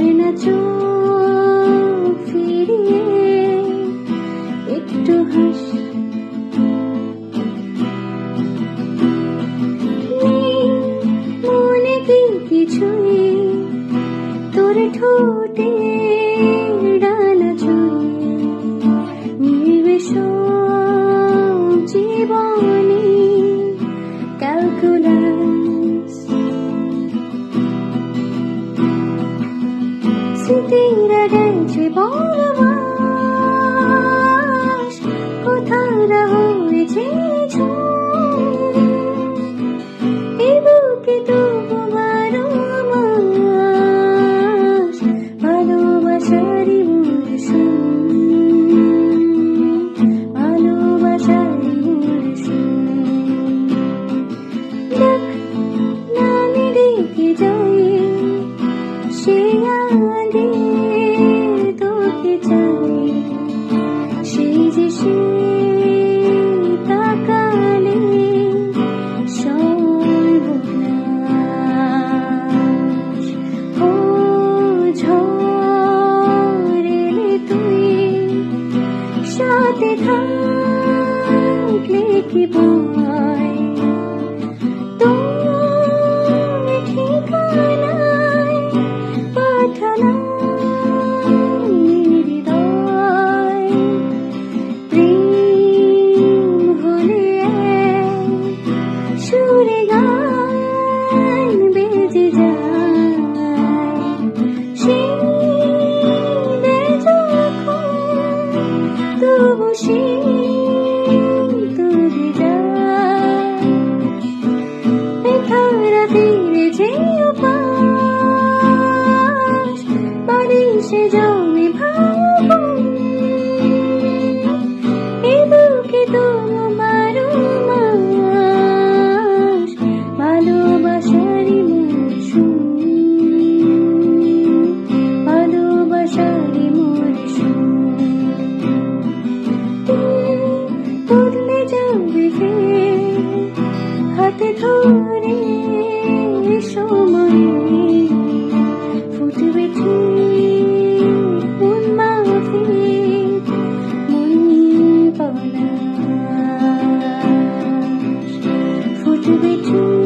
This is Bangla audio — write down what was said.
পারে না চোখ ফিরিয়ে একটু হাসি। মনে কি কিছুই তোর ঠোঁটে ছুটিরা গেছে বরবাস কোথারা হয়েছে এই বুকে তো কে জানে? সেই যে সে তাকালে সর্বনাশ ও ঝরে তুই সাথে থাকলে কি ভয় Hey. be.